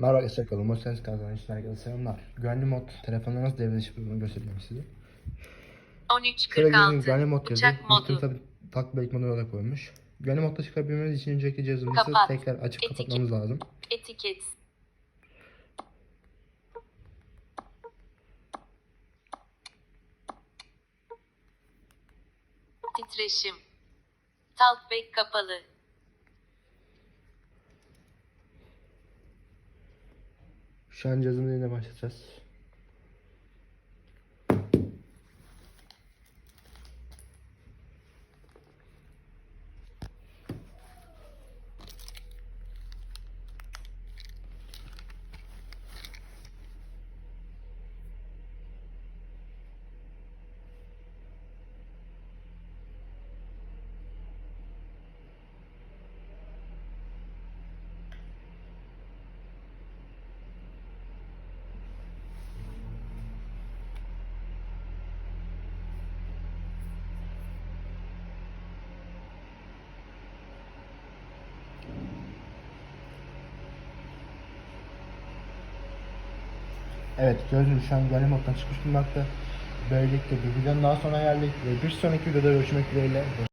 Merhaba arkadaşlar kanalıma hoş geldiniz arkadaşlar. Herkese selamlar. Güvenli mod telefonda nasıl devrede çıktığını göstereceğim size. Şöyle gördüğünüz 1346 güvenli mod yazıyor. modu tabi tak belki modu olarak koymuş. Güvenli modda çıkabilmemiz için önceki cihazımızı tekrar açıp Etiket. kapatmamız lazım. etiket titreşim talkback kapalı Şu an cihazımızı yine Evet gördüğünüz şu an güvenli moddan çıkmış bulunmakta. Böylelikle bir videonun daha sonra geldik ve bir sonraki videoda görüşmek dileğiyle.